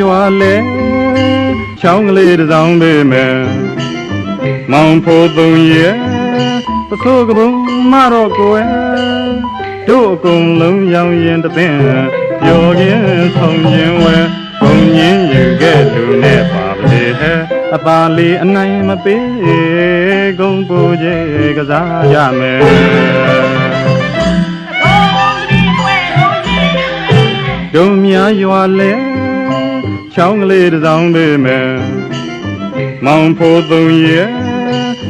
ရွာလဲချောင်းကလေးတစ်စောင်းပေးမယ်မောင်ဖို့သုံးရဲ့ပစိုးကပုံမတော့ကိုယ်တို့အကုန်လုံးရောင်ရင်တသိပြောခင်ဆောင်ခြင်းဝဲဘုံညင်းယူခဲ့လူနဲ့ပါပလေဟဲအပါလေးအနိုင်မပေးဂုံပူခြင်းကစားရမယ်ဒုံမြရွာလဲ ချောင်းကလေးတစ်စောင်းပေးမယ်မောင်ဖို့သုံးရဲ့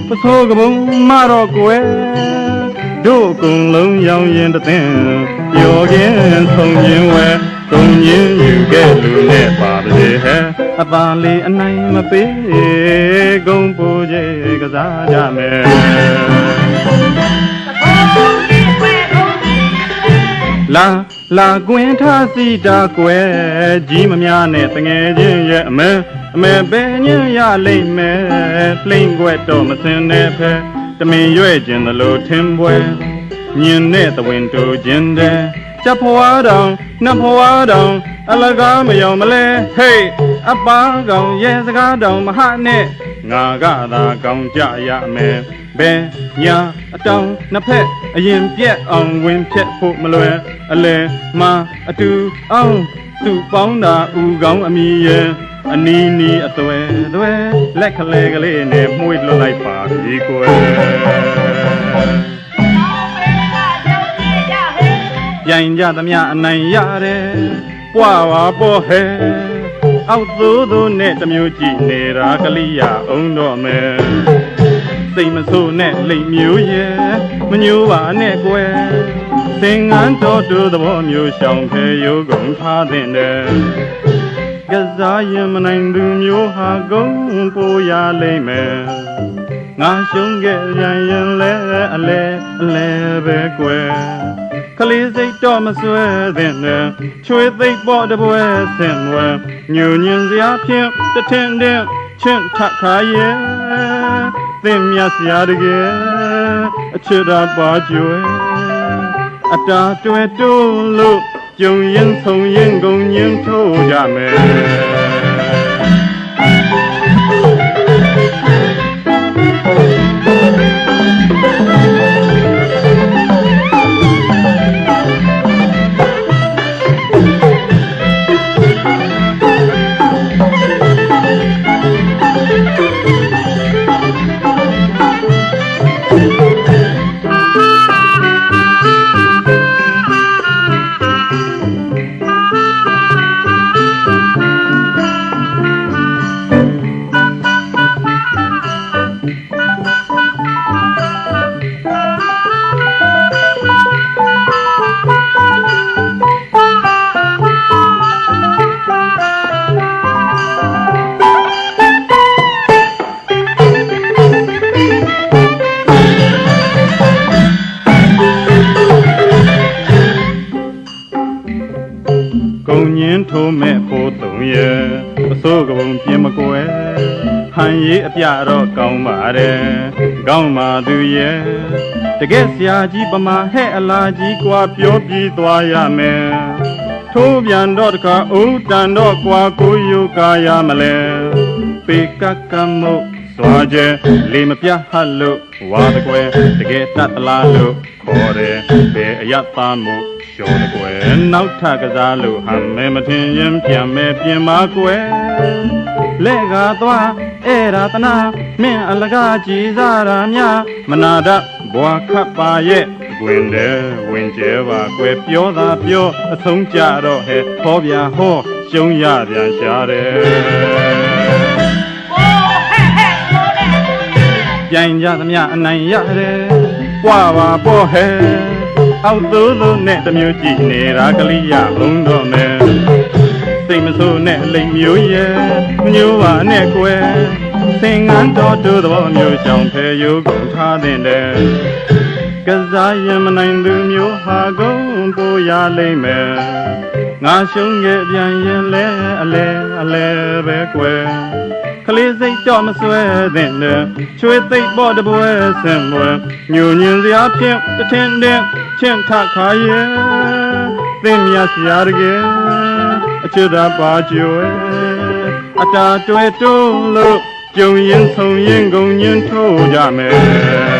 ပစိုးကပုံမတော့ကွယ်တို့အကုန်လုံးရောင်ရင်တသိပြောခင်ဆုံးရင်ဝဲကုံရင်ယူခဲ့လူနဲ့ပါပါလေဟဲအပါလေးအနိုင်မပေးဂုံပူကြီးကစားကြမယ်လာ လာကွင်းထားစီတာကွယ်ကြီးမများနဲ့တငယ်ချင်းရဲ့အမဲအမဲပဲညံ့ရလိမ့်မယ်လှိမ့်ွက်တော့မစင်တဲ့ဖဲတမင်ရွဲ့ခြင်းသလိုထင်းပွဲညင်နဲ့တဝင်းတူခြင်းတဲ့ချက်ဖွားတောင်နှက်ဖွားတောင်အလကားမယောင်မလဲဟေးအပါကောင်ရဲ့စကားတောင်မဟနဲ့ငါကသာကောင်းကြရမယ်ဘယ်ညာအတောင်နှစ်ဖက် အရင်ပြက်အောင်ဝင်ဖြက်ဖို့မလွယ်အလဲမအတူအောင်သူပေါင်းတာဥကောင်းအမိရဲ့အနီးနီးအသွဲသွဲလက်ကလေးကလေးနဲ့မှု့လွတ်လိုက်ပါပြီကွယ်ပြိုင်ကြသမျှအနိုင်ရတယ်ပွားပါပေါ်ဟဲအောက်သို့သို့နဲ့တစ်မျိုးကြည့်နေတာကလေးရအောင်တော့မယ် စိတ်မဆိုးနဲ့လိမ်မျိုးရဲ့မညိုးပါနဲ့ကွယ်သင်္ကန်းတော်တူသဘောမျိုးရှောင်ဖဲရုပ်ကုန်ထားတဲ့ကစားရင်မနိုင်သူမျိုးဟာကုန်ပိုရလိမ့်မယ်ငါရှုံးခဲ့ပြန်ရင်လဲအလဲအလဲပဲကွယ်ကလေးစိတ်တော့မစွဲတဲ့နဲ့ချွေသိပ်ပေါ်တပွဲဆင်ဝဲညူညင်စရာဖြင့်တထင်တဲ့ချင့်ထခါရဲ့ သင်မြတ်စရာတကယ်အချစ်တော်ပါကျွယ်အတာတွယ်တိုးလို့ကြုံရင်ဆုံးရင်ကုန်ညင်ထိုးကြမယ် ရေးအပြတော့ကောင်းပါတယ်ကောင်းပါသူရဲ့တကယ်ဆရာကြီးပမာဟဲ့အလားကြီးကွာပြောပြီးသွားရမယ်ထိုးပြန်တော့တခါအိုးတန်တော့ကွာကိုယူကာရမလဲပေကကမုတ်စွာကျဲလေမပြဟတ်လို့ဝါတကွယ်တကယ်တတ်သလားလို့ခေါ်တယ်ဘယ်အယတ်သားမှုရှော်တကွယ်နောက်ထပ်ကစားလို့ဟမ်းမဲမထင်ရင်ပြန်မဲပြင်ပါကွယ် လက်ကားသွားအဲ့ဒါတနာမင်းအလကားကြည်စားရာများမနာတတ်ဘွာခတ်ပါရဲ့ဝင်တယ်ဝင်ကျဲပါကွယ်ပြောတာပြောအဆုံးကြတော့ဟဲ့ဟောဗျာဟောရှုံးရပြန်ရှာတယ်ပြိုင်ကြသမျှအနိုင်ရတယ်။ပွားပါပေါ့ဟဲ့။အောက်သို့သို့နဲ့တစ်မျိုးကြည့်နေတာကလေးရအောင်တော့မယ်။ စိတ်မဆိုးနဲ့လိမ်မျိုးရဲ့မျိုးပါနဲ့ကွယ်။သင်္ကန်းတော်တို့သဘောမျိုးရှောင်ဖဲရုပ်ကုန်ထားတဲ့ကစားရင်မနိုင်သူမျိုးဟာကုန်ပိုရလိမ့်မယ်။ငါရှုံးခဲ့ပြန်ရင်လဲအလဲအလဲပဲကွယ်။ကလေးစိတ်တော့မစွဲတဲ့နဲ့ချွေသိပ်ပေါ်တပွဲဆင်ပွဲညူညင်စရာဖြင့်တထင်တဲ့ချင့်ထခါရဲ့သင်မြတ်စရာတကယ် အအချစ်သာပါကြွယ်အတာတွဲတွန်းလို့ကြုံရင်ဆုံးရင်ကုန်ညင်ထိုးကြမယ်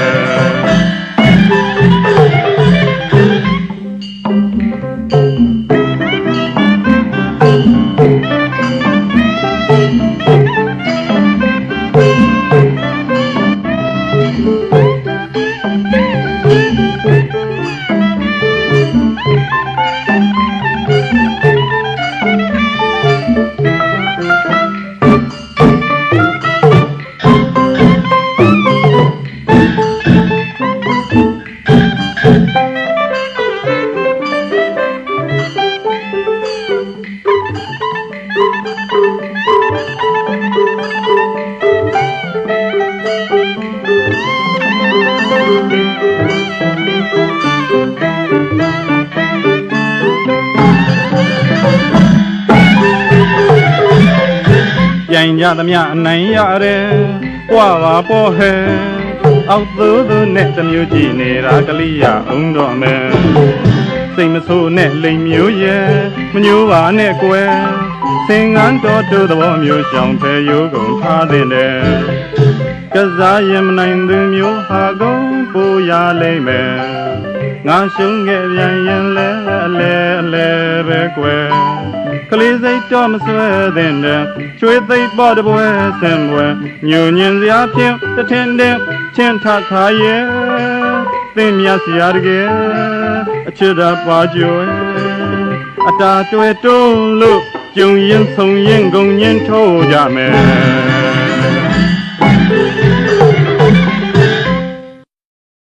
ပြိုင်ကြသမျှအနိုင်ရတယ်။ပွားပါပေါ်ဟဲအောက်သို့သို့နဲ့တစ်မျိုးကြည့်နေတာကလေးရအောင်တော့မယ်။စိတ်မဆိုးနဲ့လိမ်မျိုးရဲ့မညိုးပါနဲ့ကွယ်။စင်ငန်းတော်တို့သဘောမျိုးရှောင်ဖယ်ရိုးကုန်ထားတဲ့တဲ့။ကစားရင်မနိုင်သူမျိုးဟာကုန်ပူရလိမ့်မယ်။ငါရှုံးခဲ့ပြန်ရင်လဲအလဲအလဲပဲကွယ် ကလေးစိတ်တော့မဆွဲသင့်တဲ့ချွေသိပ်ပေါ်တပွဲဆင်ပွဲညူညင်စရာဖြင့်တထင်တဲ့ချင်းထခါရဲ့သင်မြစရာတကယ်အချစ်တော်ပါကြွယ်အတာတွဲတွန်းလို့ကြုံရင်ဆုံးရင်ကုန်ရင်ထိုးကြမယ်